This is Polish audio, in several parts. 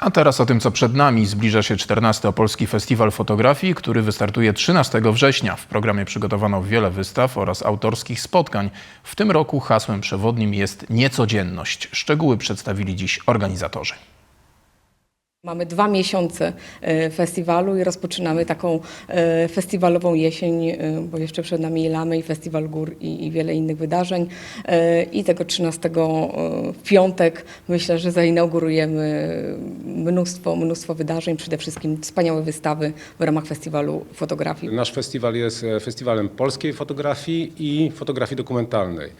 A teraz o tym, co przed nami. Zbliża się 14. Opolski Festiwal Fotografii, który wystartuje 13 września. W programie przygotowano wiele wystaw oraz autorskich spotkań. W tym roku hasłem przewodnim jest niecodzienność. Szczegóły przedstawili dziś organizatorzy. Mamy dwa miesiące e, festiwalu i rozpoczynamy taką e, festiwalową jesień, e, bo jeszcze przed nami Lamy i Festiwal Gór i, i wiele innych wydarzeń. I tego 13 w piątek myślę, że zainaugurujemy mnóstwo, mnóstwo wydarzeń, przede wszystkim wspaniałe wystawy w ramach festiwalu fotografii. Nasz festiwal jest festiwalem polskiej fotografii i fotografii dokumentalnej.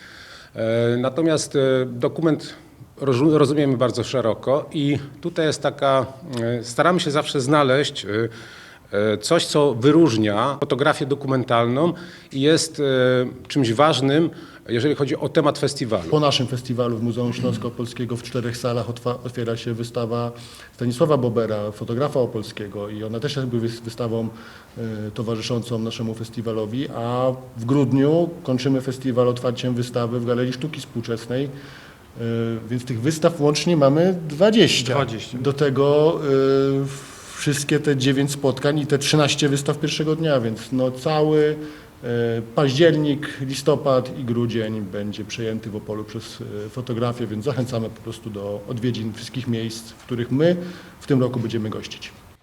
Natomiast dokument rozumiemy bardzo szeroko i tutaj jest taka, e, staramy się zawsze znaleźć e, e, coś, co wyróżnia fotografię dokumentalną i jest czymś ważnym, jeżeli chodzi o temat festiwalu. Po naszym festiwalu w Muzeum Śląsko-Opolskiego w czterech salach otwiera się wystawa Stanisława Bobera, fotografa opolskiego i ona też jest wystawą towarzyszącą naszemu festiwalowi, a w grudniu kończymy festiwal otwarciem wystawy w Galerii Sztuki Współczesnej, więc tych wystaw łącznie mamy 20. 20. Do tego e, wszystkie te 9 spotkań i te 13 wystaw pierwszego dnia, więc no cały e, październik, listopad i grudzień będzie przejęty w Opolu przez e, fotografię, więc zachęcamy po prostu do odwiedzin wszystkich miejsc, w których my w tym roku będziemy gościć.